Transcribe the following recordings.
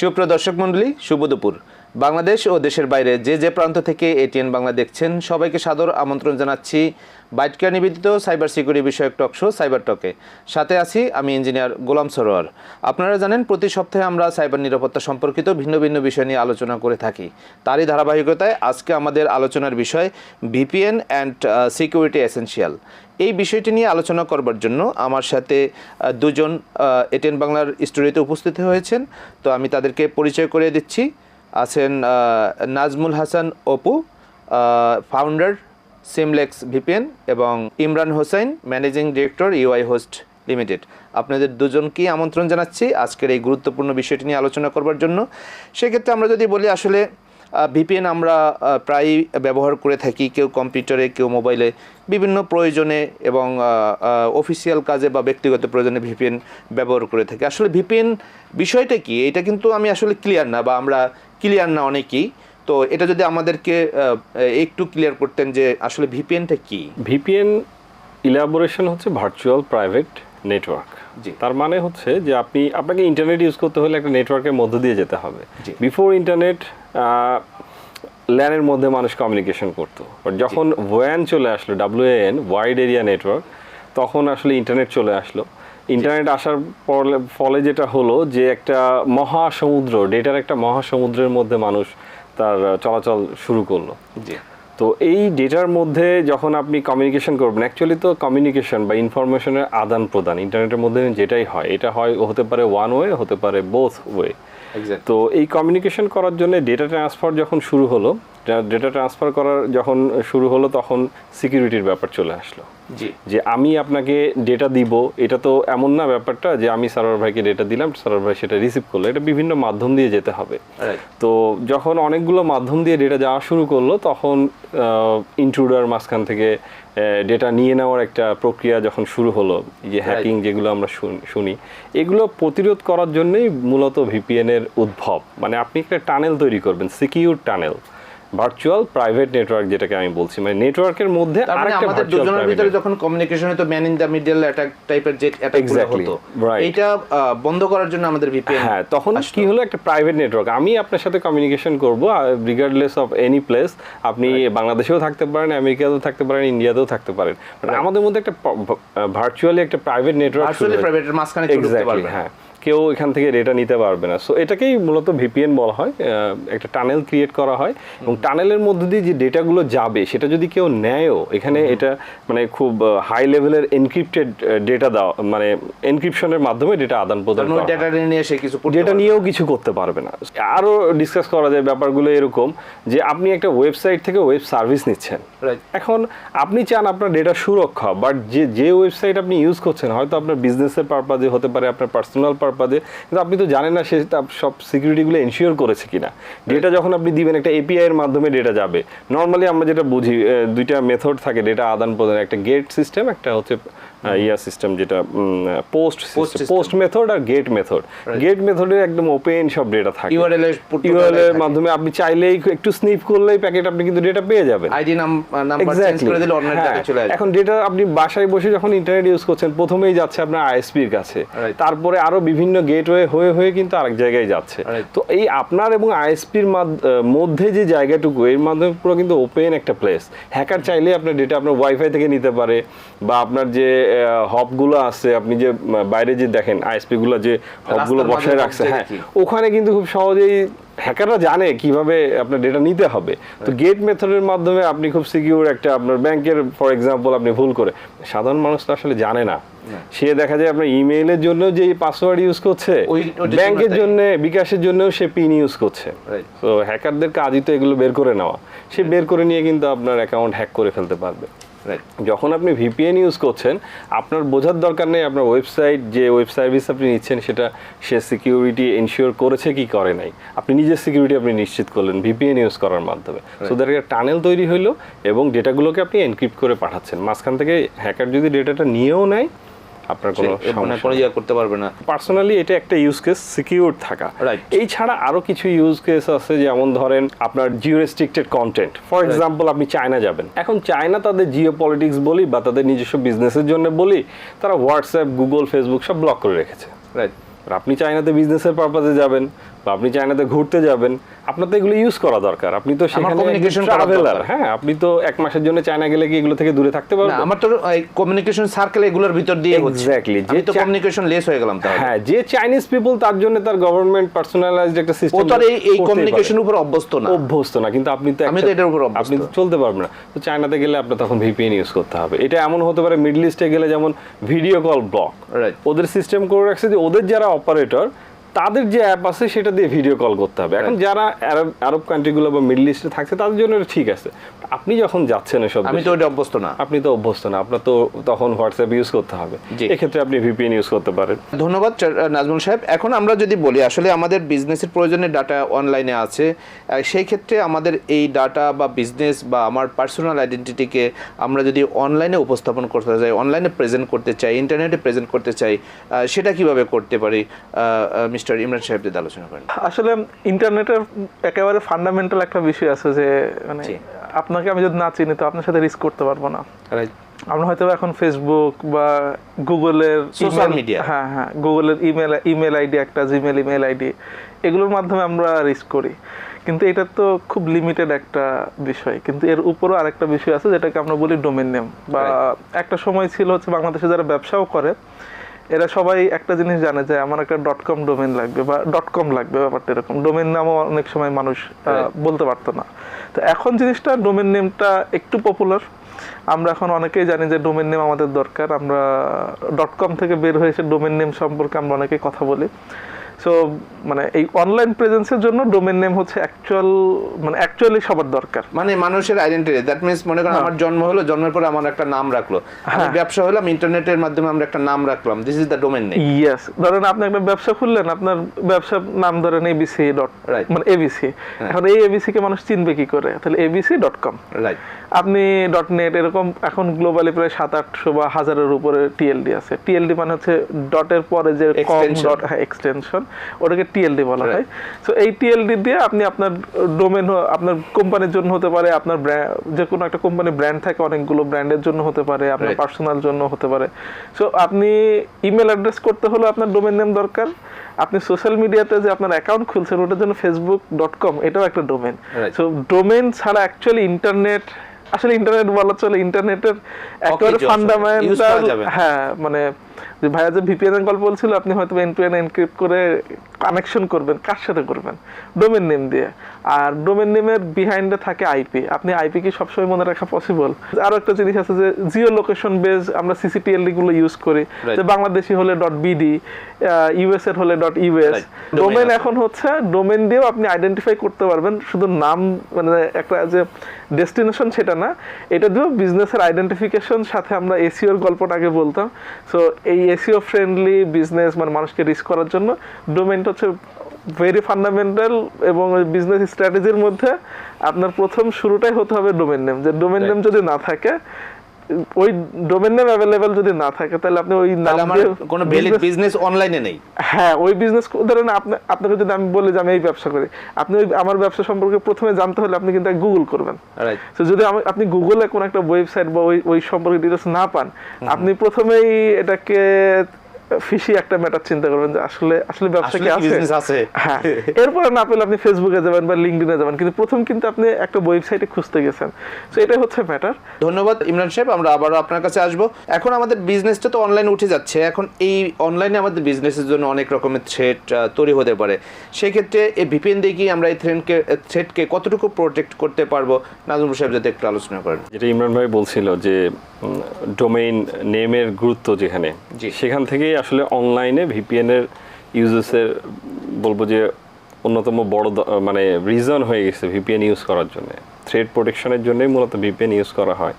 সুপ্রিয় দর্শক মণ্ডলী শুভ দুপুর। বাংলাদেশ ও দেশের বাইরে যে যে প্রান্ত থেকে এটিএন বাংলা দেখছেন, সবাইকে সাদর আমন্ত্রণ জানাচ্ছি বাইটকা নিবেদিত সাইবার সিকিউরিটি বিষয়ক টক শো সাইবার টকে। সাথে আছি আমি ইঞ্জিনিয়ার গোলাম সরোয়ার। আপনারা জানেন, প্রতি সপ্তাহে আমরা সাইবার নিরাপত্তা সম্পর্কিত ভিন্ন ভিন্ন বিষয় নিয়ে আলোচনা করে থাকি। তারই ধারাবাহিকতায় আজকে আমাদের আলোচনার বিষয় ভিপিএন অ্যান্ড সিকিউরিটি এসেনশিয়াল। এই বিষয়টি নিয়ে আলোচনা করবার জন্য আমার সাথে দুজন এটিএন বাংলার স্টুডিওতে উপস্থিত হয়েছেন। তো আমি তাদেরকে পরিচয় করে দিচ্ছি। আছেন Nazmul Hasan Apu founder Simlex VPN এবং Imran Hossain managing director UI host limited আপনাদের দুজনকেই আমন্ত্রণ জানাচ্ছি আজকের এই গুরুত্বপূর্ণ বিষয়টি নিয়ে আলোচনা করবার জন্য। সেক্ষেত্রে আমরা যদি বলি আসলে ভিপিএন আমরা প্রায়ই ব্যবহার করে থাকি। কেউ কম্পিউটারে কেউ মোবাইলে। বিভিন্ন প্রয়োজনে এবং অফিসিয়াল কাজে বা ব্যক্তিগত প্রয়োজনে ভিপিএন ব্যবহার করে থাকি। আসলে ভিপিএন বিষয়টা কি? এটা কিন্তু আমি আসলে ক্লিয়ার না বা আমরা ক্লিয়ার না অনেকেই। তো এটা যদি আমাদেরকে একটু ক্লিয়ার করতেন যে আসলে ভিপিএনটা কি? ভিপিএন ইলাবোরেশন হচ্ছে ভার্চুয়াল প্রাইভেট নেটওয়ার্ক জি। তার মানে হচ্ছে যে আপনি আপনাকে ইন্টারনেট ইউজ করতে হলে একটা নেটওয়ার্কের মধ্য দিয়ে যেতে হবে। বিফোর ইন্টারনেট ল্যানের মধ্যে মানুষ কমিউনিকেশন করতো। বাট যখন ওয়ান চলে আসলো ডাব্লিউএন ওয়াইড এরিয়া নেটওয়ার্ক তখন আসলে ইন্টারনেট চলে আসলো। ইন্টারনেট আসার পর- ফলে যেটা হলো যে একটা মহাসমুদ্র ডেটার একটা মহাসমুদ্রের মধ্যে মানুষ তার চলাচল শুরু করল। জি। তো এই ডেটার মধ্যে যখন আপনি কমিউনিকেশন করবেন অ্যাকচুয়ালি তো কমিউনিকেশন বা ইনফরমেশনের আদান প্রদান ইন্টারনেটের মধ্যে যেটাই হয় এটা হয় হতে পারে ওয়ান ওয়ে হতে পারে বোথ ওয়ে তো এই কমিউনিকেশন করার জন্য ডেটা ট্রান্সফার যখন শুরু হলো ডেটা ট্রান্সফার করার যখন শুরু হলো তখন সিকিউরিটির ব্যাপার চলে আসলো। জি। যে আমি আপনাকে ডেটা দিব এটা তো এমন না ব্যাপারটা যে আমি সারোয়ার ভাইকে ডেটা দিলাম সারোয়ার ভাই সেটা রিসিভ করল। এটা বিভিন্ন মাধ্যম দিয়ে যেতে হবে। তো যখন অনেকগুলো মাধ্যম দিয়ে ডেটা যাওয়া শুরু করল তখন ইন্ট্রুডার মাঝখান থেকে ডেটা নিয়ে নেওয়ার একটা প্রক্রিয়া যখন শুরু হলো যে হ্যাকিং যেগুলো আমরা শুন- এগুলো প্রতিরোধ করার জন্যই মূলত ভিপিএনের উদ্ভব। মানে আপনি একটা টানেল তৈরি করবেন secure tunnel virtual private network যেটাকে আমি বলছি মানে নেটওয়ার্কের মধ্যে মানে আরেকটা আমাদের দুজনের ভিতরে যখন কমিউনিকেশন হতো man in the middle attack টাইপের যে অ্যাটাক হতো এটা বন্ধ করার জন্য আমাদের ভিপিএন হ্যাঁ তখন কি হলো একটা প্রাইভেট নেটওয়ার্ক আমি আপনার সাথে কমিউনিকেশন করব রিগার্ডলেস অফ এনি প্লেস আপনি বাংলাদেশেও থাকতে পারেন আমেরিকাতেও থাকতে পারেন ইন্ডিয়াতেও থাকতে পারেন। But আমাদের মধ্যে একটা ভার্চুয়ালি একটা প্রাইভেট নেটওয়ার্ক আসলে প্রাইভেটের মাঝখানে হ্যাঁ। কেউ এখান থেকে ডেটা নিতে পারবে না। সো এটাকেই মূলত ভিপিএন বলা হয়। একটা টানেল ক্রিয়েট করা হয়। এবং টানেলের মধ্যে দিয়ে যে ডেটাগুলো যাবে সেটা যদি কেউ নেয়ও এখানে এটা মানে খুব হাই লেভেলের এনক্রিপ্টেড ডেটা দেওয়া মানে এনক্রিপশনের মাধ্যমে ডেটা আদান প্রদান। ডেটা নিয়ে সে কিছু না। নিয়েও কিছু করতে পারবে না। আরও ডিসকাস করা যায় ব্যাপারগুলো এরকম যে আপনি একটা ওয়েবসাইট থেকে ওয়েব সার্ভিস নিচ্ছেন. এখন আপনি চান আপনার ডেটা সুরক্ষা বাট যে যে ওয়েবসাইট আপনি ইউজ করছেন হয়তো আপনার বিজনেসের পারপাজে হতে পারে আপনার পার্সোনাল পারপাজে কিন্তু আপনি তো জানেন না সে সব সিকিউরিটিগুলো এনশিওর করেছে কিনা। ডেটা যখন আপনি দিবেন, একটা এপিআই এর মাধ্যমে ডেটা যাবে। নর্মালি আমরা যেটা বুঝি দুইটা মেথড থাকে ডেটা আদান প্রদান একটা গেট সিস্টেম একটা হচ্ছে ইয়া সিস্টেম যেটা পোস্ট পোস্ট মেথড আর গেট মেথড গেট মেথডে একদম ওপেন সব ডেটা থাকে। এর put ইউআরএল এর মাধ্যমে আপনি চাইলেই একটু স্নিপ করলেই প্যাকেট আপনি কিন্তু ডেটা পেয়ে যাবেন। আইডি নাম্বার চেঞ্জ করে দিলে অন্য হ্যাঁ, জায়গায় চলে আসবে। এখন ডেটা আপনি বাসায় বসে যখন ইন্টারনেট ইউজ করছেন প্রথমেই যাচ্ছে আপনার আইএসপির কাছে। তারপরে আরও বিভিন্ন গেটওয়ে হয়ে হয়ে কিন্তু আরেক জায়গায় যাচ্ছে। তো এই আপনার এবং আইএসপি আইএসপির মধ্যে যে জায়গাটুকু এর মাধ্যমে পুরো কিন্তু ওপেন একটা প্লেস হ্যাকার চাইলে আপনার ডেটা আপনার ওয়াইফাই থেকে নিতে পারে বা আপনার যে হবগুলো আছে আপনি যে বাইরে যে দেখেন আইএসপি গুলো যে হবগুলো বসায় রাখছে হ্যাঁ ওখানে কিন্তু খুব সহজেই হ্যাকাররা জানে কীভাবে আপনার ডেটা নিতে হবে। তো গেট মেথডের মাধ্যমে আপনি খুব সিকিউর একটা আপনার ব্যাংকের ফর এক্সাম্পল আপনি ভুল করে সাধারণ মানুষ তো আসলে জানে না। সে দেখা যায় আপনার ইমেইলের জন্য যে পাসওয়ার্ড ইউজ করছে ব্যাংকের জন্য বিকাশের জন্য সে পিন ইউজ করছে. তো হ্যাকারদের কাজই তো এগুলো বের করে নেওয়া। সে বের করে নিয়ে কিন্তু আপনার অ্যাকাউন্ট হ্যাক করে ফেলতে পারবে। যখন আপনি ভিপিএন ইউজ করছেন আপনার বোঝার দরকার নেই আপনার ওয়েবসাইট যে ওয়েব সার্ভিস আপনি নিচ্ছেন সেটা সে সিকিউরিটি এনশিওর করেছে কি করে নাই। আপনি নিজের সিকিউরিটি আপনি নিশ্চিত করলেন ভিপিএন ইউজ করার মাধ্যমে। সো দ্যাট একটা টানেল তৈরি হইল এবং ডেটাগুলোকে আপনি এনক্রিপ্ট করে পাঠাচ্ছেন। মাঝখান থেকে হ্যাকার যদি ডেটাটা নিয়েও নেয় আপনার কোনো মানে কোনো ইয়ে করতে পারবে না। পার্সোনালি এটা একটা ইউজ কেস সিকিউর থাকা। রাইট এই ছাড়া আরও কিছু ইউজ কেস আছে যেমন ধরেন আপনার geo restricted content for example আপনি চায়না যাবেন। এখন চায়না তাদের জিও পলিটিক্স বলি বা তাদের নিজস্ব বিজনেসের জন্য বলি তারা হোয়াটসঅ্যাপ গুগল ফেসবুক সব ব্লক করে রেখেছে। রাইট আপনি চায়নাতে বিজনেসের পারপাজে যাবেন বা আপনি চায়নাতে ঘুরতে যাবেন। আপনার তো এগুলো ইউজ করা দরকার। আপনি তো ট্রাভেলার হ্যাঁ আপনি তো এক মাসের জন্য চায়না গেলে কি এগুলো থেকে দূরে থাকতে পারবেন? আমার তো কমিউনিকেশন সার্কেল এগুলোর ভিতর দিয়ে Exactly, যে তো কমিউনিকেশন লেস হয়ে গেলাম তাহলে। হ্যাঁ যে চাইনিজ পিপল তার জন্য তার গভর্নমেন্ট পার্সোনালাইজড একটা সিস্টেম তো আর এই এই কমিউনিকেশনের উপর অভ্যস্ত না। অভ্যস্ত না কিন্তু আপনি তো আমি তো এটার উপর আপনি চলতে পারবেন না। তো চায়নাতে গেলে আপনার তখন ভিপিএন ইউজ করতে হবে। এটা এমন হতে পারে মিডল ইস্টে গেলে যেমন ভিডিও কল ব্লক. ওদের সিস্টেম করে রাখছে যে ওদের যারা অপারেটর তাদের যে অ্যাপ আছে সেটা দিয়ে ভিডিও কল করতে হবে। এখন যারা আরব আরব কান্ট্রিগুলো বা মিডল ইস্টে থাকছে তাদের জন্য ঠিক আছে। আপনি যখন যাচ্ছেন এসব আমি তো অভ্যস্ত না। আপনি তো অভ্যস্ত না। আপনার তো তখন হোয়াটসঅ্যাপ ইউজ করতে হবে। এক্ষেত্রে আপনি ভিপিএন ইউজ করতে পারেন। ধন্যবাদ নাজমুল সাহেব। এখন আমরা যদি বলি আসলে আমাদের বিজনেসের প্রয়োজনে ডাটা অনলাইনে আছে। সেই ক্ষেত্রে আমাদের এই ডাটা বা বিজনেস বা আমার পার্সোনাল আইডেন্টিটিকে আমরা যদি অনলাইনে উপস্থাপন করতে চাই অনলাইনে প্রেজেন্ট করতে চাই ইন্টারনেটে প্রেজেন্ট করতে চাই সেটা কীভাবে করতে পারি? মিস্টার ইমরান সাহেব যদি আলোচনা করেন। আসলে ইন্টারনেটের একেবারে ফান্ডামেন্টাল একটা বিষয় আছে যে মানে আপনাকে আমি যদি না চিনি তো আপনার সাথে রিস্ক করতে পারব না। আমরা হয়তো এখন ফেসবুক বা গুগলের email- media। হ্যাঁ হ্যাঁ গুগলের ইমেল ইমেল আইডি একটা জিমেল ইমেল আইডি এগুলোর মাধ্যমে আমরা রিস্ক করি। কিন্তু এটা তো খুব লিমিটেড একটা বিষয়। কিন্তু এর উপরও আরেকটা বিষয় আছে যেটাকে আমরা বলি ডোমেন নেম বা একটা সময় ছিল হচ্ছে বাংলাদেশে যারা ব্যবসাও করে এরা সবাই একটা জিনিস জানে যে আমার একটা ডট কম ডোমেন লাগবে বা ডট কম লাগবে ব্যাপারটা এরকম। ডোমেন নামও অনেক সময় মানুষ বলতে পারতো না। তো এখন জিনিসটা ডোমেন নেমটা একটু পপুলার আমরা এখন অনেকেই জানি যে ডোমেন নেম আমাদের দরকার। আমরা ডট কম থেকে বের হয়ে এসে ডোমেন নেম সম্পর্কে আমরা অনেকেই কথা বলি। সো মানে এই অনলাইন প্রেজেন্সের জন্য ডোমেন নেম হচ্ছে অ্যাকচুয়াল মানে অ্যাকচুয়ালি সবার দরকার। মানে মানুষের আইডেন্টিটি দ্যাট মিনস মনে করেন আমার জন্ম হলো জন্মের পরে আমার একটা নাম রাখল। আমি হ্যাঁ। ব্যবসা হলাম ইন্টারনেটের মাধ্যমে আমরা একটা নাম রাখলাম। This is the domain name yes ধরেন আপনি একটা ব্যবসা খুললেন আপনার ব্যবসার নাম ধরেন এবিসি ডট Right. মানে এবিসি এখন এই এবিসি কে মানুষ চিনবে কি করে? তাহলে এবিসি ডট কম রাইট আপনি ডট নেট এরকম এখন গ্লোবালি প্রায় সাত আটশো বা হাজারের উপরে টিএলডি আছে। টিএলডি মানে হচ্ছে ডটের পরে যে কম ডট হ্যাঁ এক্সটেনশন ওটাকে টিএলডি বলা হয়। সো এই টিএলডি দিয়ে আপনি আপনার ডোমেন আপনার কোম্পানির জন্য হতে পারে আপনার যে কোনো একটা কোম্পানি ব্র্যান্ড থাকে অনেকগুলো ব্র্যান্ডের জন্য হতে পারে আপনার পার্সোনাল জন্য হতে পারে। সো আপনি ইমেল অ্যাড্রেস করতে হলে আপনার ডোমেন নেম দরকার। আপনি সোশ্যাল মিডিয়াতে যে আপনার অ্যাকাউন্ট খুলছেন ওটার জন্য ফেসবুক ডট কম এটাও একটা ডোমেন সো ডোমেন ছাড়া অ্যাকচুয়ালি ইন্টারনেট আসলে ইন্টারনেট বলা চলে ইন্টারনেটের একেবারে ফান্ডামেন্টাল হ্যাঁ মানে যে ভাইয়া যে ভিপিএন এর গল্প বলছিল আপনি হয়তো এন টু এন এনক্রিপ্ট করে কানেকশন করবেন কার সাথে করবেন? ডোমেন নেম দিয়ে। আর ডোমেন নেমের বিহাইন্ডে থাকে আইপি আপনি আইপি কি সবসময় মনে রাখা পসিবল আরও একটা জিনিস আছে যে জিও লোকেশন বেস আমরা সিসিটিএলডি গুলো ইউজ করি. যে বাংলাদেশি হলে ডট বিডি ইউএস এর হলে ডট ইউএস ডোমেন এখন হচ্ছে ডোমেন দিয়েও আপনি আইডেন্টিফাই করতে পারবেন। শুধু নাম মানে একটা যে ডেস্টিনেশন সেটা না এটা দিয়েও বিজনেসের আইডেন্টিফিকেশন সাথে আমরা এসিওর গল্পটা আগে বলতাম। সো এই এসিও ফ্রেন্ডলি বিজনেস মানে মানুষকে রিস্ক করার জন্য ডোমেনটা হচ্ছে ভেরি ফান্ডামেন্টাল এবং বিজনেস স্ট্র্যাটেজির মধ্যে আপনার প্রথম শুরুটাই হতে হবে ডোমেন নেম যে ডোমেন নেম যদি না থাকে ওই ডোমেন নেম অ্যাভেলেবেল যদি না থাকে তাহলে আপনি ওই নাম কোনো ভ্যালিড বিজনেস অনলাইনে নেই। হ্যাঁ ওই বিজনেস ধরেন আপনি আপনাকে যদি আমি বলি যে আমি এই ব্যবসা করি আপনি ওই আমার ব্যবসা সম্পর্কে প্রথমে জানতে হলে আপনি কিন্তু গুগল করবেন। রাইট তো যদি আমি- আপনি গুগলে কোন একটা ওয়েবসাইট বা ওই ওই সম্পর্কে ডিটেলস না পান আপনি প্রথমেই এটাকে ফিশি একটা ম্যাটার চিন্তা করবেন যে আসলে আসলে ব্যবসা কি আছে? হ্যাঁ এরপরে না পেলে আপনি ফেসবুকে যাবেন বা লিঙ্কডিনে যাবেন কিন্তু প্রথম কিন্তু আপনি একটা ওয়েবসাইটে খুঁজতে গেছেন। তো এটাই হচ্ছে ম্যাটার ধন্যবাদ ইমরান সাহেব আমরা আবারও আপনার কাছে আসব। এখন আমাদের বিজনেসটা তো অনলাইনে উঠে যাচ্ছে এখন এই অনলাইনে আমাদের বিজনেসের জন্য অনেক রকমের থ্রেট তৈরি হতে পারে। সেই ক্ষেত্রে এই ভিপিএন দিয়ে কি আমরা এই থ্রেনকে থ্রেটকে কতটুকু প্রোটেক্ট করতে পারব? নাজমুল সাহেব যাতে একটু আলোচনা করেন। যেটা ইমরান ভাই বলছিল যে ডোমেইন নেমের গুরুত্ব যেখানে। সেখান থেকেই আসলে অনলাইনে ভিপিএন এর ইউজেসের বলব যে অন্যতম বড় মানে রিজন হয়ে গেছে ভিপিএন ইউজ করার জন্য। থ্রেড প্রোটেকশনের জন্যই মূলত ভিপিএন ইউজ করা হয়।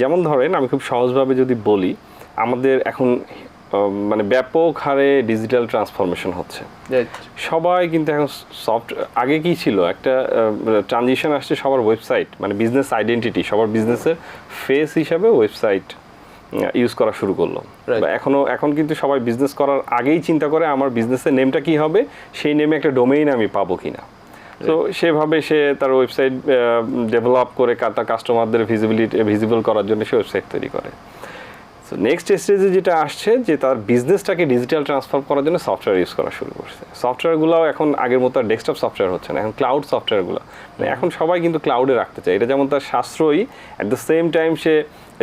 যেমন ধরেন আমি খুব সহজভাবে যদি বলি আমাদের এখন মানে ব্যাপক হারে ডিজিটাল ট্রান্সফরমেশন হচ্ছে। সবাই কিন্তু এখন সফট আগে কি ছিল? একটা ট্রানজিশন আসছে সবার ওয়েবসাইট মানে বিজনেস আইডেন্টিটি সবার বিজনেসের ফেস হিসাবে ওয়েবসাইট ইউজ করা শুরু করল. বা এখনও এখন কিন্তু সবাই বিজনেস করার আগেই চিন্তা করে আমার বিজনেসের নেমটা কি হবে সেই নেমে একটা ডোমেইন আমি পাবো কিনা। তো সেভাবে সে তার ওয়েবসাইট ডেভেলপ করে তার কাস্টমারদের ভিজিবিলিটি ভিজিবল করার জন্য সে ওয়েবসাইট তৈরি করে। নেক্সট স্টেজে যেটা আসছে যে তার বিজনেসটাকে ডিজিটাল ট্রান্সফার করার জন্য সফটওয়্যার ইউজ করা শুরু করছে। সফটওয়্যারগুলো এখন আগের মতো ডেস্কটপ সফটওয়্যার হচ্ছে না এখন ক্লাউড সফটওয়্যারগুলো মানে এখন সবাই কিন্তু ক্লাউডে রাখতে চায়। এটা যেমন তার সাশ্রয়ী অ্যাট দ্য সেম টাইম সে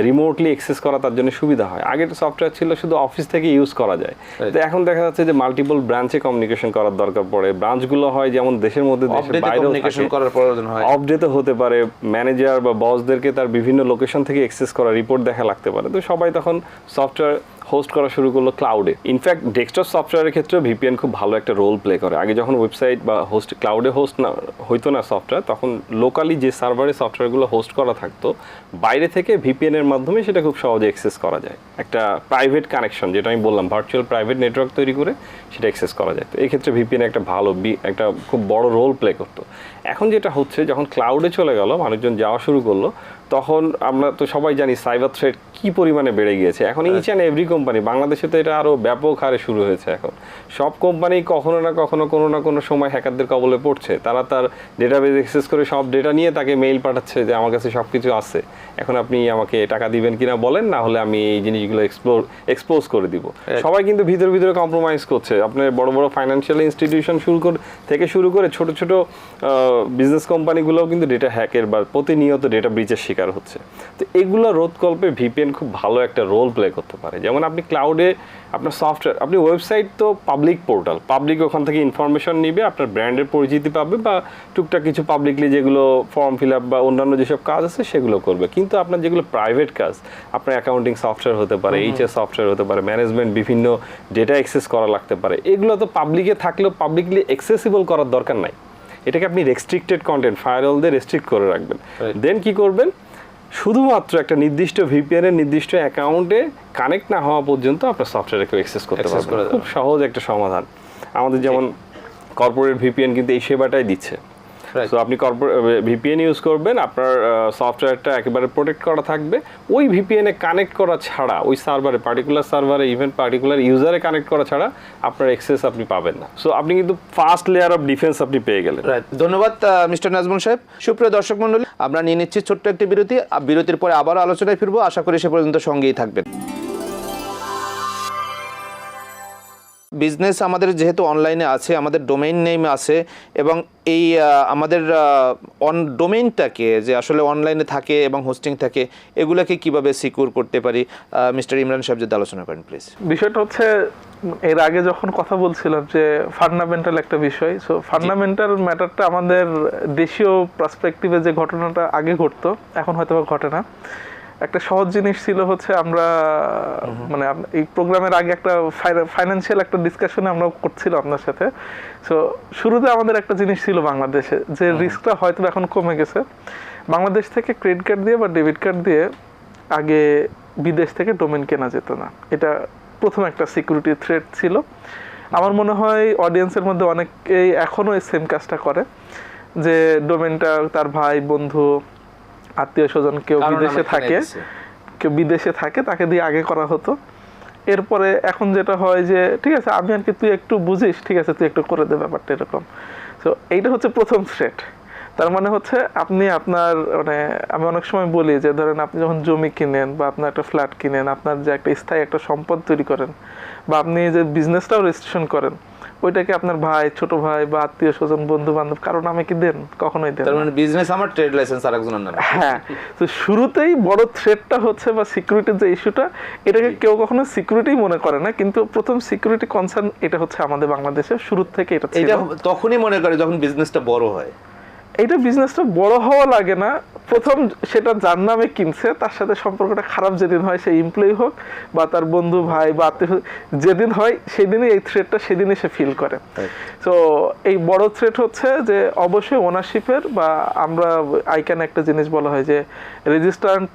রিমোটলি অ্যাক্সেস করা তার জন্য সুবিধা হয়। আগের সফটওয়্যার ছিল শুধু অফিস থেকে ইউজ করা যায়। তো এখন দেখা যাচ্ছে যে মাল্টিপল ব্রাঞ্চে কমিউনিকেশন করার দরকার পড়ে। ব্রাঞ্চগুলো হয় যেমন দেশের মধ্যে দেশের Update এ বাইরেও করার প্রয়োজন হয়। আপডেটও হতে পারে। ম্যানেজার বা বসদেরকে তার বিভিন্ন লোকেশন থেকে অ্যাক্সেস করা রিপোর্ট দেখা লাগতে পারে। তো সবাই তখন সফটওয়্যার হোস্ট করা শুরু করল ক্লাউডে ইনফ্যাক্ট ডেস্কটপ সফটওয়্যারের ক্ষেত্রে ভিপিএন খুব ভালো একটা রোল প্লে করে। আগে যখন ওয়েবসাইট বা হোস্ট ক্লাউডে হোস্ট না, হইতো না সফটওয়্যার তখন লোকালি যে সার্ভারে সফটওয়্যারগুলো হোস্ট করা থাকতো, বাইরে থেকে ভিপিএন এর মাধ্যমে সেটা খুব সহজে অ্যাক্সেস করা যায়। একটা প্রাইভেট কানেকশন যেটা আমি বললাম ভার্চুয়াল প্রাইভেট নেটওয়ার্ক তৈরি করে সেটা অ্যাক্সেস করা যায়। তো এক্ষেত্রে ভিপিএন একটা ভালো, বি- একটা খুব বড় রোল প্লে করতো। এখন যেটা হচ্ছে, যখন ক্লাউডে চলে গেল, মানুষজন যাওয়া শুরু করল, তখন আমরা তো সবাই জানি সাইবার থ্রেট কি পরিমাণে বেড়ে গিয়েছে? এখন ইচ অ্যান্ড এভরি কোম্পানি বাংলাদেশে তো এটা আরও ব্যাপক হারে শুরু হয়েছে এখন। সব কোম্পানি কখনো না কখনো কোনো না কোনো সময় হ্যাকারদের কবলে পড়ছে। তারা তার ডেটাবেজ অ্যাক্সেস করে সব ডেটা নিয়ে তাকে মেইল পাঠাচ্ছে যে আমার কাছে সব কিছু আছে। এখন আপনি আমাকে টাকা দিবেন কিনা বলেন না হলে আমি এই জিনিসগুলো এক্সপ্লোর এক্সপোজ করে দিব। সবাই কিন্তু ভিতরে ভিতরে কম্প্রোমাইজ করছে। আপনার বড় বড় ফাইন্যান্সিয়াল ইনস্টিটিউশন শুরু করে থেকে শুরু করে ছোট ছোট বিজনেস কোম্পানিগুলোও কিন্তু ডেটা হ্যাকের বা প্রতিনিয়ত ডেটা ব্রিচের শিকার হচ্ছে। তো এগুলো রোধকল্পে ভিপিএন খুব ভালো একটা রোল প্লে করতে পারে। যেমন আপনি ক্লাউডে আপনার সফটওয়্যার আপনি ওয়েবসাইট তো পাবলিক পোর্টাল পাবলিক ওখান থেকে ইনফরমেশন নিবে আপনার ব্র্যান্ডের পরিচিতি পাবে বা টুকটাক কিছু পাবলিকলি যেগুলো ফর্ম ফিল আপ বা অন্যান্য যেসব কাজ আছে সেগুলো করবে। কিন্তু আপনার যেগুলো প্রাইভেট কাজ আপনার অ্যাকাউন্টিং সফটওয়্যার হতে পারে এইচএস সফটওয়্যার হতে পারে ম্যানেজমেন্ট বিভিন্ন ডেটা অ্যাক্সেস করা লাগতে পারে। এগুলো তো পাবলিকে থাকলেও পাবলিকলি অ্যাক্সেসিবল করার দরকার নাই। এটাকে আপনি রেস্ট্রিক্টেড কন্টেন্ট ফায়ারওয়াল দিয়ে রেস্ট্রিক্ট করে রাখবেন। দেন কি করবেন? শুধুমাত্র একটা নির্দিষ্ট ভিপিএন এর নির্দিষ্ট অ্যাকাউন্টে কানেক্ট না হওয়া পর্যন্ত আপনার সফটওয়্যারকে অ্যাক্সেস করতে পারবেন খুব সহজ একটা সমাধান। আমাদের যেমন কর্পোরেট ভিপিএন কিন্তু এই সেবাটাই দিচ্ছে. সো আপনি ভিপিএন ইউজ করবেন আপনার সফটওয়্যারটা একেবারে প্রোটেক্ট করা থাকবে। ওই ভিপিএন এ কানেক্ট করা ছাড়া ওই সার্ভারে পার্টিকুলার সার্ভারে ইভেন পার্টিকুলার ইউজারে কানেক্ট করা ছাড়া আপনার অ্যাক্সেস আপনি পাবেন না। সো আপনি কিন্তু ফার্স্ট লেয়ার অফ ডিফেন্স আপনি পেয়ে গেলেন। ধন্যবাদ মিস্টার নাজমুল সাহেব। সুপ্রিয় দর্শক মণ্ডলী আমরা নিয়ে নিচ্ছি ছোট্ট একটি বিরতি। বিরতির পরে আবারও আলোচনায় ফিরবো। আশা করি সে পর্যন্ত সঙ্গেই থাকবেন। বিজনেস আমাদের যেহেতু অনলাইনে আছে আমাদের ডোমেইন নেম আছে এবং এই আমাদের অন ডোমেইনটাকে যে আসলে অনলাইনে থাকে এবং হোস্টিং থাকে এগুলোকে কীভাবে সিকিউর করতে পারি মিস্টার ইমরান সাহেব যদি আলোচনা করেন প্লিজ বিষয়টা হচ্ছে এর আগে যখন কথা বলছিলাম যে ফান্ডামেন্টাল একটা বিষয় সো ফান্ডামেন্টাল ম্যাটারটা আমাদের দেশীয় পার্সপেক্টিভে যে ঘটনাটা আগে ঘটতো এখন হয়তো বা ঘটে না। একটা সহজ জিনিস ছিল হচ্ছে আমরা মানে এই প্রোগ্রামের আগে একটা ফাইন্যান্সিয়াল একটা ডিসকাশনে আমরা করছিলাম আপনার সাথে। সো শুরুতে আমাদের একটা জিনিস ছিল বাংলাদেশে যে রিস্কটা হয়তো এখন কমে গেছে। বাংলাদেশ থেকে ক্রেডিট কার্ড দিয়ে বা ডেবিট কার্ড দিয়ে আগে বিদেশ থেকে ডোমেন কেনা যেত না। এটা প্রথম একটা সিকিউরিটি থ্রেট ছিল। আমার মনে হয় অডিয়েন্সের মধ্যে অনেকেই এখনও এই সেম কাজটা করে যে ডোমেনটা তার ভাই বন্ধু আত্মীয় স্বজন কেউ বিদেশে থাকে কেউ বিদেশে থাকে তাকে দিয়ে আগে করা হতো। এরপরে এখন যেটা হয় যে ঠিক আছে আমি আর কি তুই একটু বুঝিস ঠিক আছে তুই একটু করে দে ব্যাপারটা এরকম। তো এইটা হচ্ছে প্রথম থ্রেট তার মানে হচ্ছে আপনি আপনার মানে আমি অনেক সময় বলি যে ধরেন আপনি যখন জমি কিনেন বা আপনার একটা ফ্ল্যাট কিনেন আপনার যে একটা স্থায়ী একটা সম্পদ তৈরি করেন বা আপনি যে বিজনেসটাও রেজিস্ট্রেশন করেন ওইটাকে আপনার ভাই ছোট ভাই বা আত্মীয় স্বজন বন্ধু বান্ধব কারও নামে কি দেন? কখনোই দেন তার মানে বিজনেস আমার ট্রেড লাইসেন্স আর একজনের নামে। হ্যাঁ তো শুরুতেই বড় থ্রেটটা হচ্ছে বা সিকিউরিটি যে ইস্যুটা এটাকে কেউ কখনো সিকিউরিটি মনে করে না কিন্তু প্রথম সিকিউরিটি কনসার্ন এটা হচ্ছে আমাদের বাংলাদেশে শুরু থেকে এটা ছিল। এটা তখনই মনে করে যখন বিজনেসটা বড় হয়। এইটা বিজনেসটা বড় হওয়া লাগে না। প্রথম সেটা যার নামে কিনছে তার সাথে সম্পর্কটা খারাপ যেদিন হয় সে এমপ্লয়ি হোক বা তার বন্ধু ভাই বা আত্মীয় যেদিন হয় সেদিনই এই থ্রেটটা সেদিনই সে ফিল করে। তো এই বড় থ্রেট হচ্ছে যে অবশ্যই ওনারশিপের বা আমরা আইকান একটা জিনিস বলা হয় যে রেজিস্ট্যান্ট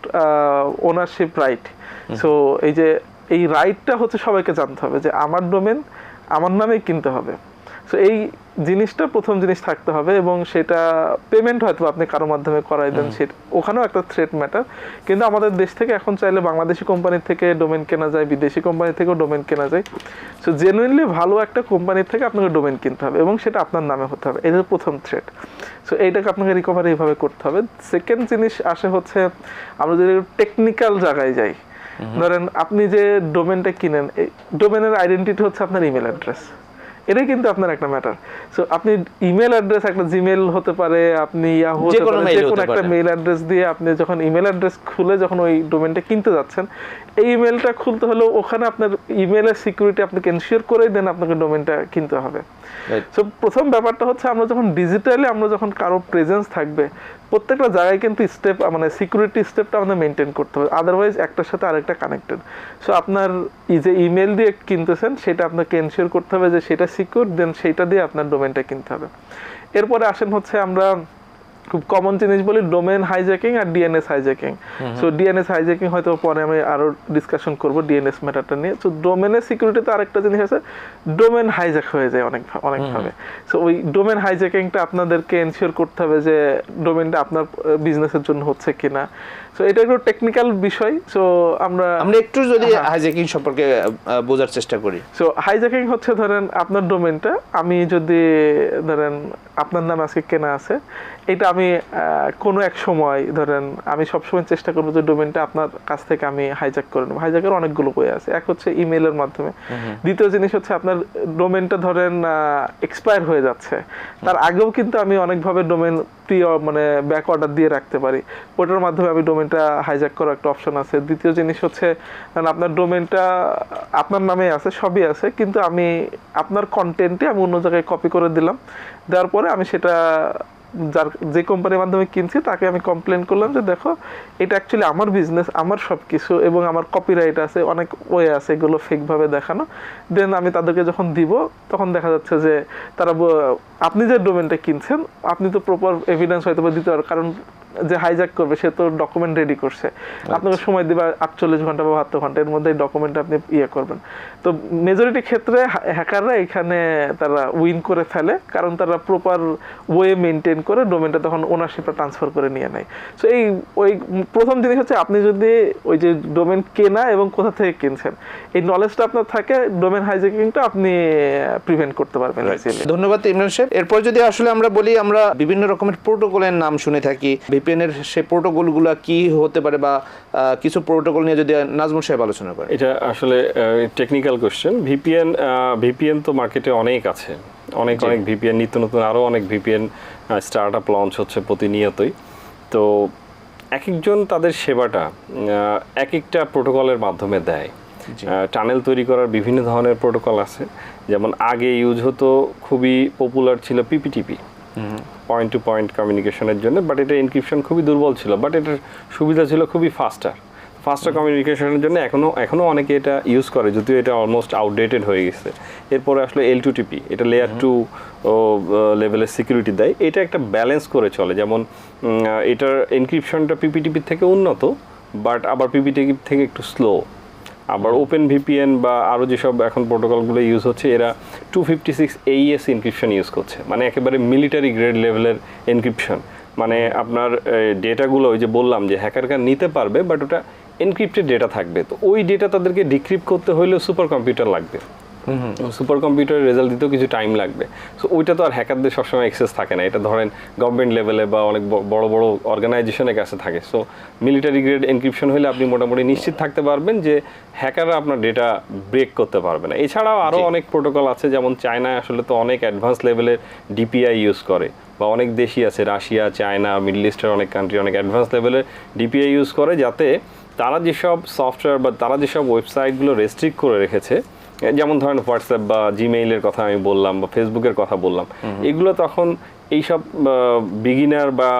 ওনারশিপ রাইট সো এই যে এই রাইটটা হচ্ছে সবাইকে জানতে হবে যে আমার ডোমেন আমার নামেই কিনতে হবে। সো এই জিনিসটা প্রথম জিনিস থাকতে হবে এবং সেটা পেমেন্ট হয়তো আপনি কারও মাধ্যমে করাই দেন সেটা ওখানেও একটা থ্রেট ম্যাটার কিন্তু আমাদের দেশ থেকে এখন চাইলে বাংলাদেশি কোম্পানি থেকে ডোমেন কেনা যায় বিদেশি কোম্পানি থেকেও ডোমেন কেনা যায়। সো জেনুইনলি ভালো একটা কোম্পানির থেকে আপনাকে ডোমেন কিনতে হবে এবং সেটা আপনার নামে হতে হবে। এটা প্রথম থ্রেট সো এইটাকে আপনাকে রিকভারি এইভাবে করতে হবে। সেকেন্ড জিনিস আসে হচ্ছে আমরা যদি টেকনিক্যাল জায়গায় যাই ধরেন আপনি যে ডোমেনটা কিনেন এই ডোমেনের আইডেন্টিটি হচ্ছে আপনার ইমেল অ্যাড্রেস এটাই কিন্তু আপনার একটা ম্যাটার সো আপনি ইমেল অ্যাড্রেস একটা জিমেল হতে পারে আপনি ইয়াহু যে হতে কোনো পারে যে কোনো একটা মেইল অ্যাড্রেস দিয়ে আপনি যখন ইমেল অ্যাড্রেস খুলে যখন ওই ডোমেনটা কিনতে যাচ্ছেন এই ইমেলটা খুলতে হলে ওখানে আপনার ইমেলের সিকিউরিটি আপনাকে এনশিওর করে দেন আপনাকে ডোমেনটা কিনতে হবে. সো প্রথম ব্যাপারটা হচ্ছে আমরা যখন ডিজিটালি আমরা যখন কারও প্রেজেন্স থাকবে, প্রত্যেকটা জায়গায় কিন্তু স্টেপ মানে সিকিউরিটি স্টেপটা আমাদের মেনটেন করতে হবে। আদারওয়াইজ একটার সাথে আরেকটা কানেক্টেড সো আপনার যে ইমেল দিয়ে কিনতেছেন, সেটা আপনাকে এনশিওর করতে হবে যে সেটা সিকিউর দেন সেইটা দিয়ে আপনার ডোমেনটা কিনতে হবে। এরপরে আসেন হচ্ছে আমরা খুব কমন জিনিস বলি ডোমেন হাইজ্যাকিং আর DNS hijacking so DNS hijacking হয়তো পরে আমি আরও ডিসকাশন করব ডিএনএস ম্যাটারটা নিয়ে। সো ডোমেনের সিকিউরিটিতে আরেকটা জিনিস আছে ডোমেন হাইজ্যাক হয়ে যায় অনেক অনেকভাবে। সো ওই ডোমেন হাইজ্যাকিংটা আপনাদেরকে এনশিওর করতে হবে যে ডোমেনটা আপনার বিজনেসের জন্য হচ্ছে কিনা। সো এটা একটু টেকনিক্যাল বিষয় সো আমরা আমরা একটু যদি। হাইজ্যাকিং সম্পর্কে বোঝার চেষ্টা করি। সো হাইজ্যাকিং হচ্ছে ধরেন আপনার ডোমেনটা আমি যদি ধরেন আপনার নাম আজকে কেনা আছে এটা আমি কোনো এক সময় ধরেন আমি সবসময় চেষ্টা করব যে ডোমেনটা আপনার কাছ থেকে আমি হাইজ্যাক করে নেব। হাইজ্যাকের অনেকগুলো বই আছে এক হচ্ছে ইমেলের মাধ্যমে। দ্বিতীয় জিনিস হচ্ছে আপনার ডোমেনটা ধরেন এক্সপায়ার হয়ে যাচ্ছে। তার আগেও কিন্তু আমি অনেকভাবে ডোমেন প্রি মানে ব্যাক অর্ডার দিয়ে রাখতে পারি। ওটার মাধ্যমে আমি ডোমেনটা হাইজ্যাক করার একটা অপশন আছে। দ্বিতীয় জিনিস হচ্ছে আপনার ডোমেনটা আপনার নামে আছে, সবই আছে, কিন্তু আমি আপনার কন্টেন্টে আমি অন্য জায়গায় কপি করে দিলাম। দেওয়ার পরে আমি সেটা যার, যে কোম্পানির মাধ্যমে কিনছি, তাকে আমি কমপ্লেন করলাম যে, দেখো, এটা অ্যাকচুয়ালি আমার বিজনেস আমার সব কিছু এবং আমার কপিরাইট আছে, অনেক ওয়ে আছে, এগুলো ফেকভাবে দেখানো। দেন আমি তাদেরকে যখন দিব, তখন দেখা যাচ্ছে যে, তারা আপনি যে ডোমেনটা কিনছেন আপনি তো প্রপার এভিডেন্স হয়তো বা দিতে পারেন কারণ যে হাইজ্যাক করবে সে তো ডকুমেন্ট রেডি করছে। আপনাকে সময় দিবে আটচল্লিশ ঘণ্টা বা বাহাত্তর ঘণ্টা এর মধ্যে এই ডকুমেন্ট আপনি ইয়ে করবেন। তো মেজরিটি ক্ষেত্রে হ্যাকাররা এখানে তারা উইন করে ফেলে কারণ তারা প্রপার ওয়ে মেনটেন করে ডোমেনটা তখন ওনারশিপটা ট্রান্সফার করে নিয়ে নেয়। সো এই ওই প্রথম জিনিস হচ্ছে আপনি যদি ওই যে ডোমেন কেনা এবং কোথা থেকে কিনছেন এই নলেজটা আপনার থাকে ডোমেন হাইজ্যাকিংটা আপনি প্রিভেন্ট করতে পারবেন ধন্যবাদ ইমরান সাহেব। এরপর যদি আসলে আমরা বলি আমরা বিভিন্ন রকমের প্রোটোকলের নাম শুনে থাকি। ভিপিএন এর সেই প্রোটোকলগুলো কি হতে পারে বা কিছু প্রোটোকল নিয়ে যদি নাজমুল সাহেব আলোচনা করেন। এটা আসলে টেকনিক্যাল কোশ্চেন ভিপিএন ভিপিএন তো মার্কেটে অনেক আছে। অনেক অনেক ভিপিএন নিত্য নতুন আরও অনেক ভিপিএন স্টার্ট আপ লঞ্চ হচ্ছে প্রতিনিয়তই। তো এক একজন তাদের সেবাটা এক একটা প্রোটোকলের মাধ্যমে দেয়। টানেল তৈরি করার বিভিন্ন ধরনের প্রোটোকল আছে। যেমন আগে ইউজ হতো খুবই পপুলার ছিল পিপিটিপি। পয়েন্ট টু পয়েন্ট কমিউনিকেশনের জন্য বাট এটা এনক্রিপশন খুবই দুর্বল ছিল বাট এটার সুবিধা ছিল খুবই ফাস্টার ফাস্টার কমিউনিকেশনের জন্য এখনও এখনও অনেকে এটা ইউজ করে যদিও এটা অলমোস্ট আউটডেটেড হয়ে গেছে। এরপরে আসলে এল টু টিপি এটা লেয়ার টু লেভেলের সিকিউরিটি দেয়। এটা একটা ব্যালেন্স করে চলে যেমন এটার এনক্রিপশনটা পিপিটিপির থেকে উন্নত বাট আবার পিপিটিপি থেকে একটু স্লো আবার ওপেন ভিপিএন বা আরও যেসব এখন প্রোটোকলগুলো ইউজ হচ্ছে, এরা two fifty six AES encryption use করছে। মানে একেবারে মিলিটারি গ্রেড লেভেলের এনক্রিপশন মানে আপনার ডেটাগুলো ওই যে বললাম যে হ্যাকাররা নিতে পারবে বাট ওটা এনক্রিপ্টেড ডেটা থাকবে। তো ওই ডেটা তাদেরকে ডিক্রিপ্ট করতে হলেও সুপার কম্পিউটার লাগবে। সুপার কম্পিউটারের রেজাল্ট দিতেও কিছু টাইম লাগবে। সো ওইটা তো আর হ্যাকারদের সবসময় অ্যাক্সেস থাকে না। এটা ধরেন গভর্নমেন্ট লেভেলে বা অনেক বড় বড় অর্গানাইজেশনের কাছে থাকে। সো মিলিটারি গ্রেড এনক্রিপশন হলে আপনি মোটামুটি নিশ্চিত থাকতে পারবেন যে হ্যাকাররা আপনার ডেটা ব্রেক করতে পারবে না। এছাড়াও আরও অনেক প্রোটোকল আছে। যেমন চায়নায় আসলে তো অনেক অ্যাডভান্স লেভেলের ডিপিআই ইউজ করে বা অনেক দেশই আছে। রাশিয়া চায়না মিডল ইস্টের অনেক কান্ট্রি অনেক অ্যাডভান্স লেভেলের ডিপিআই ইউজ করে। যাতে তারা যেসব সফটওয়্যার বা তারা যেসব ওয়েবসাইটগুলো রেস্ট্রিক্ট করে রেখেছে যেমন ধরেন হোয়াটসঅ্যাপ বা জিমেইলের কথা আমি বললাম বা ফেসবুকের কথা বললাম এগুলো তখন এইসব বিগিনার বা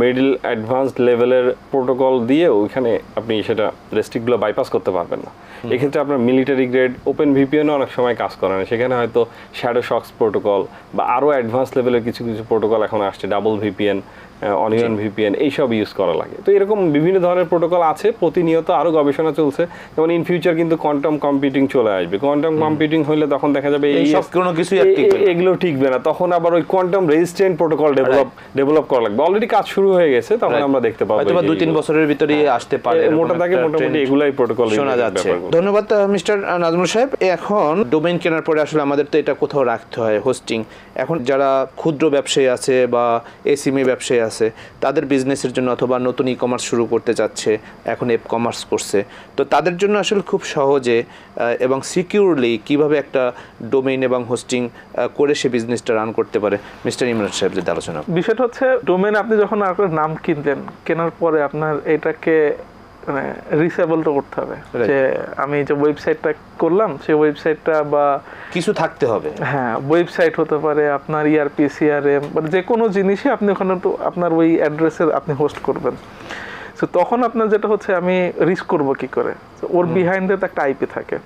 মিডল অ্যাডভান্সড লেভেলের প্রোটোকল দিয়ে ওইখানে আপনি সেটা রেস্ট্রিক্টগুলো বাইপাস করতে পারবেন না। এক্ষেত্রে আপনার মিলিটারি গ্রেড ওপেন ভিপিএনও অনেক সময় কাজ করে না। সেখানে হয়তো শ্যাডো শক্স প্রোটোকল বা আরও অ্যাডভান্স লেভেলের কিছু কিছু প্রোটোকল এখন আসছে ডাবল ভিপিএন অনিয়ন ভিপিএন এইসব ইউজ করা লাগে। তো এরকম বিভিন্ন ধরনের প্রোটোকল আছে প্রতিনিয়ত আরও গবেষণা চলছে। যেমন ইন ফিউচার কিন্তু কোয়ান্টাম কম্পিউটিং চলে আসবে। কোয়ান্টাম কম্পিউটিং হলে তখন দেখা যাবে এই সব কোনো না। এগুলো টিকবে না। তখন আবার ওই quantum resistant protocol develop develop করা লাগবে। অলরেডি কাজ শুরু হয়ে গেছে তখন আমরা দেখতে পাবো হয়তো দুই তিন বছরের ভিতরেই আসতে পারে মোটা দাগে মোটামুটি এগুলাই প্রোটোকল শোনা যাচ্ছে। ধন্যবাদ মিস্টার নাজমুল সাহেব। এখন ডোমেইন কেনার পরে আসলে আমাদের তো এটা কোথাও রাখতে হয় হোস্টিং এখন যারা ক্ষুদ্র ব্যবসায়ী আছে বা এসিমি ব্যবসায়ী আছে আছে, তাদের বিজনেসের জন্য অথবা নতুন ই কমার্স শুরু করতে যাচ্ছে এখন এপ কমার্স করছে। তো তাদের জন্য আসলে খুব সহজে এবং সিকিউরলি কীভাবে একটা ডোমেইন এবং হোস্টিং করে সে বিজনেসটা রান করতে পারে। মিস্টার ইমরান সাহেব, যদি আলোচনা বিষয়টা হচ্ছে ডোমেন আপনি যখন আপনার নাম কিনলেন, কেনার পরে আপনার এটাকে মানে রিসেবল তো করতে হবে। যে আমি যে ওয়েবসাইটটা করলাম সেই ওয়েবসাইটটা বা কিছু থাকতে হবে। হ্যাঁ ওয়েবসাইট হতে পারে আপনার E ইআরপি সিআরএম মানে যে কোনো জিনিসই আপনি ওখানে তো আপনার ওই অ্যাড্রেসে আপনি হোস্ট করবেন। তো তখন আপনার যেটা হচ্ছে আমি রিস্ক করব কি করে? ওর বিহাইন্ডে তো একটা আইপি থাকে।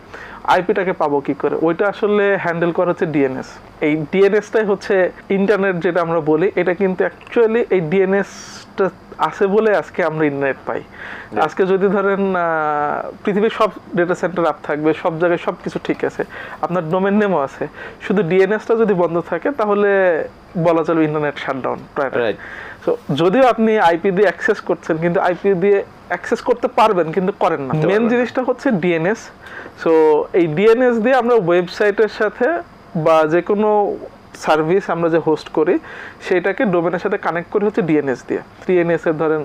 আইপিটাকে পাবো কি করে? ওইটা আসলে হ্যান্ডেল করা হচ্ছে ডিএনএস এই ডিএনএসটাই হচ্ছে ইন্টারনেট যেটা আমরা বলি এটা কিন্তু অ্যাকচুয়ালি এই ডিএনএসটা আছে বলে আজকে আমরা ইন্টারনেট পাই। আজকে যদি ধরেন পৃথিবীর সব ডেটা সেন্টার আপ থাকবে সব জায়গায় সব কিছু ঠিক আছে আপনার ডোমেন নেমও আছে। শুধু ডিএনএসটা যদি বন্ধ থাকে তাহলে বলা চলবে ইন্টারনেট শাটডাউন Right. সো যদিও আপনি আইপি দিয়ে অ্যাক্সেস করছেন কিন্তু আইপি দিয়ে অ্যাক্সেস করতে পারবেন কিন্তু করেন না। মেন জিনিসটা হচ্ছে ডিএনএস সো এই ডিএনএস দিয়ে আমরা ওয়েবসাইটের সাথে বা যে কোনো সার্ভিস আমরা যে হোস্ট করি সেটাকে ডোমেনের সাথে কানেক্ট করি হচ্ছে ডিএনএস দিয়ে। ডিএনএস এর ধরেন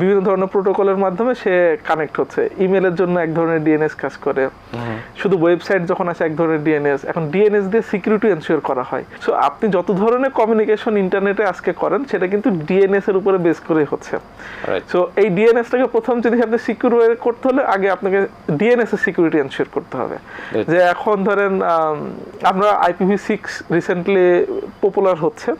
বিভিন্ন ধরনের প্রোটোকলের মাধ্যমে সে কানেক্ট হচ্ছে। ইমেলের জন্য এক ধরনের ডিএনএস কাজ করে। শুধু ওয়েবসাইট যখন আছে এক ধরনের ডিএনএস এখন ডিএনএস দিয়ে সিকিউরিটি এনশিওর করা হয়। সো আপনি যত ধরনের কমিউনিকেশন ইন্টারনেটে আজকে করেন সেটা কিন্তু ডিএনএস এর উপরে বেস করে হচ্ছে. সো এই ডিএনএসটাকে প্রথম যদি আপনি সিকিউর করতে হলে আগে আপনাকে ডিএনএস এর সিকিউরিটি এনশিওর করতে হবে। যে এখন ধরেন আম, আমরা আইপিভি সিক্স রিসেন্টলি পপুলার হচ্ছে।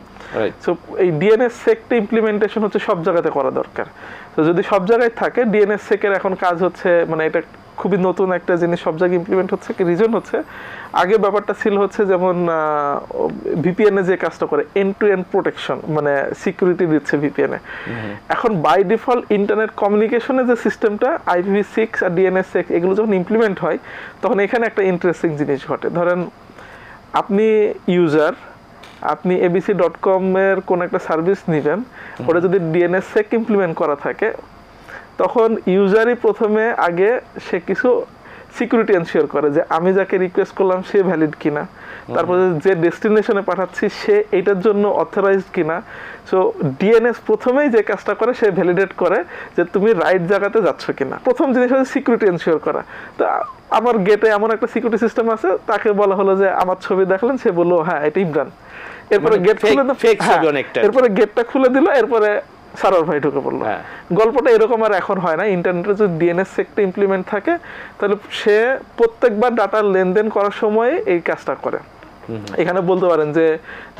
সো এই ডিএনএস সেকটা ইমপ্লিমেন্টেশন হচ্ছে সব জায়গাতে করা দরকার। তো যদি সব জায়গায় থাকে ডিএনএস সেকের এখন কাজ হচ্ছে মানে এটা খুবই নতুন একটা জিনিস সব জায়গায় ইমপ্লিমেন্ট হচ্ছে কি রিজন হচ্ছে? আগে ব্যাপারটা ছিল হচ্ছে যেমন ভিপিএন এ যে কাজটা করে এন্ড টু এন্ড প্রোটেকশন মানে সিকিউরিটি দিচ্ছে ভিপিএন এ এখন বাই ডিফল্ট ইন্টারনেট কমিউনিকেশনের যে সিস্টেমটা আইপিভি সিক্স আর ডিএনএস সেক্স এগুলো যখন ইমপ্লিমেন্ট হয় তখন এখানে একটা ইন্টারেস্টিং জিনিস ঘটে। ধরেন আপনি ইউজার আপনি এবিসি ডট কম এর কোন একটা সার্ভিস নেবেন ওটা যদি ডিএনএস সেক ইমপ্লিমেন্ট করা থাকে তখন ইউজারই প্রথমে আগে সে কিছু সিকিউরিটি এনশিওর করে যে আমি যাকে রিকোয়েস্ট করলাম সে ভ্যালিড কিনা। তারপরে যে ডেস্টিনেশনে পাঠাচ্ছি সে এটার জন্য অথরাইজড কিনা। সো ডিএনএস প্রথমেই যে কাজটা করে সে ভ্যালিডেট করে যে তুমি রাইট জায়গাতে যাচ্ছ কিনা। প্রথম জিনিস হচ্ছে সিকিউরিটি এনশিওর করা। তো আমার গেটে এমন একটা সিকিউরিটি সিস্টেম আছে তাকে বলা হলো যে আমার ছবি দেখলেন? সে বলল হ্যাঁ এটা ইমরান এরপরে মানে গেট খুলে তো fake ছবি হ্যাঁ, অনেকটা। এরপরে গেটটা খুলে দিল এরপরে সারার ভাই ঢুকে পড়ল। হ্যাঁ। গল্পটা এরকম আর এখন হয় না। ইন্টারনেটে যদি ডিএনএস সেক্টর ইমপ্লিমেন্ট থাকে তাহলে সে প্রত্যেকবার ডাটার লেনদেন করার সময় এই কাজটা করে। এখানে বলতে পারেন যে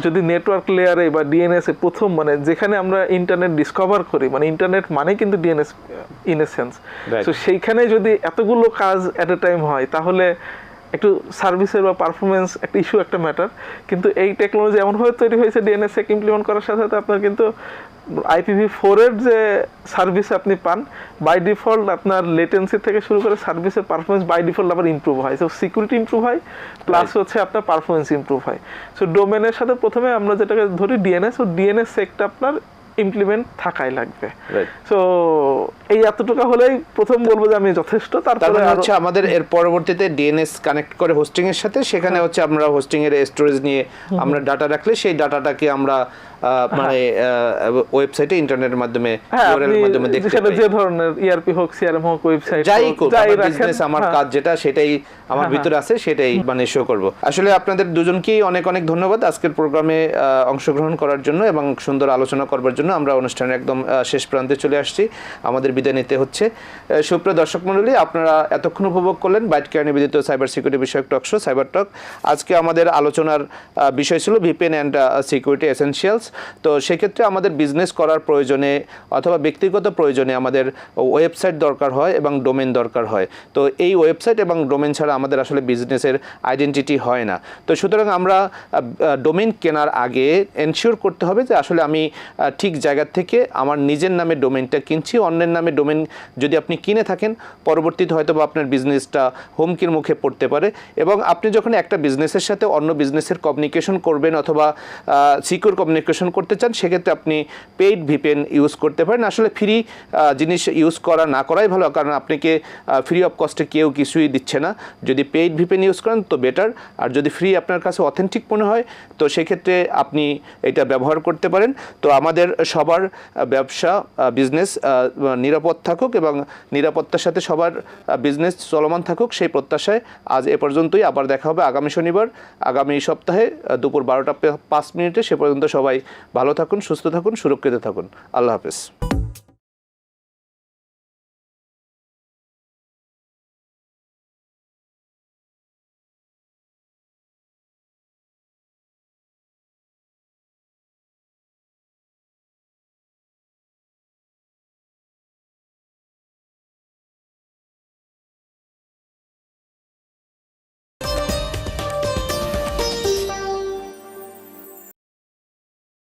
যদি নেটওয়ার্ক লেয়ারে বা ডিএনএস এ প্রথম মানে যেখানে আমরা ইন্টারনেট ডিসকভার করি মানে ইন্টারনেট মানে কিন্তু ডিএনএস ইন এ সেন্স তো সেইখানে যদি এতগুলো কাজ এট এ টাইম হয় তাহলে একটু সার্ভিসের বা পারফরমেন্স একটা ইস্যু একটা ম্যাটার কিন্তু এই টেকনোলজি এমনভাবে তৈরি হয়েছে ডিএনএস সেক ইমপ্লিমেন্ট করার সাথে সাথে আপনার কিন্তু আইপিভি ফোরের যে সার্ভিস আপনি পান বাই ডিফল্ট আপনার লেটেন্সি থেকে শুরু করে সার্ভিসের পারফরমেন্স বাই ডিফল্ট আবার ইমপ্রুভ হয়। সো সিকিউরিটি ইমপ্রুভ হয় প্লাস হচ্ছে আপনার পারফরমেন্স ইমপ্রুভ হয়। সো ডোমেনের সাথে প্রথমে আমরা যেটাকে ধরি ডিএনএস ও ডিএনএস সেকটা আপনার ইমপ্লিমেন্ট থাকাই লাগবে। তো সো এই এতটুকু হলেই প্রথম বলব যে আমি যথেষ্ট তারপরে মানে হচ্ছে আমাদের এর পরবর্তীতে ডিএনএস কানেক্ট করে হোস্টিং এর সাথে সেখানে হচ্ছে আমরা হোস্টিং এর স্টোরেজ নিয়ে আমরা ডাটা রাখলে সেই ডাটাটাকে আমরা মানে ওয়েবসাইটে ইন্টারনেটের মাধ্যমে হ্যাঁ এর মাধ্যমে দেখতে সেটা যে ধরনের ইআরপি হোক সিআরএম হোক ওয়েবসাইট যাই করুক বিজনেস আমার হ্যাঁ। কাজ যেটা সেটাই আমার ভিতরে আছে সেটাই মানে শো করব। আসলে আপনাদের দুজনকেই অনেক অনেক ধন্যবাদ আজকের প্রোগ্রামে অংশগ্রহণ করার জন্য এবং সুন্দর আলোচনা করবার জন্য। আমরা অনুষ্ঠানের একদম শেষ প্রান্তে চলে আসছি। আমাদের বিদায় নিতে হচ্ছে। সুপ্রিয় দর্শক মণ্ডলী আপনারা এতক্ষণ উপভোগ করলেন বাইট কেয়ার নিবেদিত সাইবার সিকিউরিটি বিষয়ক টক শো সাইবার টক আজকে আমাদের আলোচনার বিষয় ছিল ভিপিএন অ্যান্ড সিকিউরিটি এসেনশিয়ালস তো সেক্ষেত্রে আমাদের বিজনেস করার প্রয়োজনে অথবা ব্যক্তিগত প্রয়োজনে আমাদের ওয়েবসাইট দরকার হয় এবং ডোমেন দরকার হয়। তো এই ওয়েবসাইট এবং ডোমেন ছাড়া আমাদের আসলে বিজনেসের আইডেন্টিটি হয় না। তো সুতরাং আমরা ডোমেন কেনার আগে এনশিওর করতে হবে যে আসলে আমি ঠিক জায়গা থেকে আমার নিজের নামে ডোমেনটা কিনছি, অন্যের নামে ডোমেন যদি আপনি কিনে থাকেন, পরবর্তীতে হয়তো বা আপনার বিজনেসটা হুমকির মুখে পড়তে পারে এবং আপনি যখন একটা বিজনেসের সাথে অন্য বিজনেসের কমিউনিকেশন করবেন অথবা সিকিউর কমিউনিকেশন বিশ্লেষণ করতে চান, সেক্ষেত্রে আপনি পেইড ভিপেন ইউজ করতে পারেন। আসলে ফ্রি জিনিস ইউজ করা না করাই ভালো, কারণ আপনাকে ফ্রি অফ কস্টে কেউ কিছুই দিচ্ছে না। যদি পেইড ভিপেন ইউজ করেন তো বেটার আর যদি ফ্রি আপনার কাছে অথেন্টিক মনে হয়, তো সেক্ষেত্রে আপনি এটা ব্যবহার করতে পারেন। তো আমাদের সবার ব্যবসা বিজনেস নিরাপদ থাকুক এবং নিরাপত্তার সাথে সবার বিজনেস চলমান থাকুক, সেই প্রত্যাশায় আজ এ পর্যন্তই। আবার দেখা হবে আগামী শনিবার। আগামী সপ্তাহে দুপুর বারোটা পাঁচ মিনিটে, সে পর্যন্ত সবাই ভালো থাকুন সুস্থ থাকুন সুরক্ষিত থাকুন। আল্লাহ হাফেজ।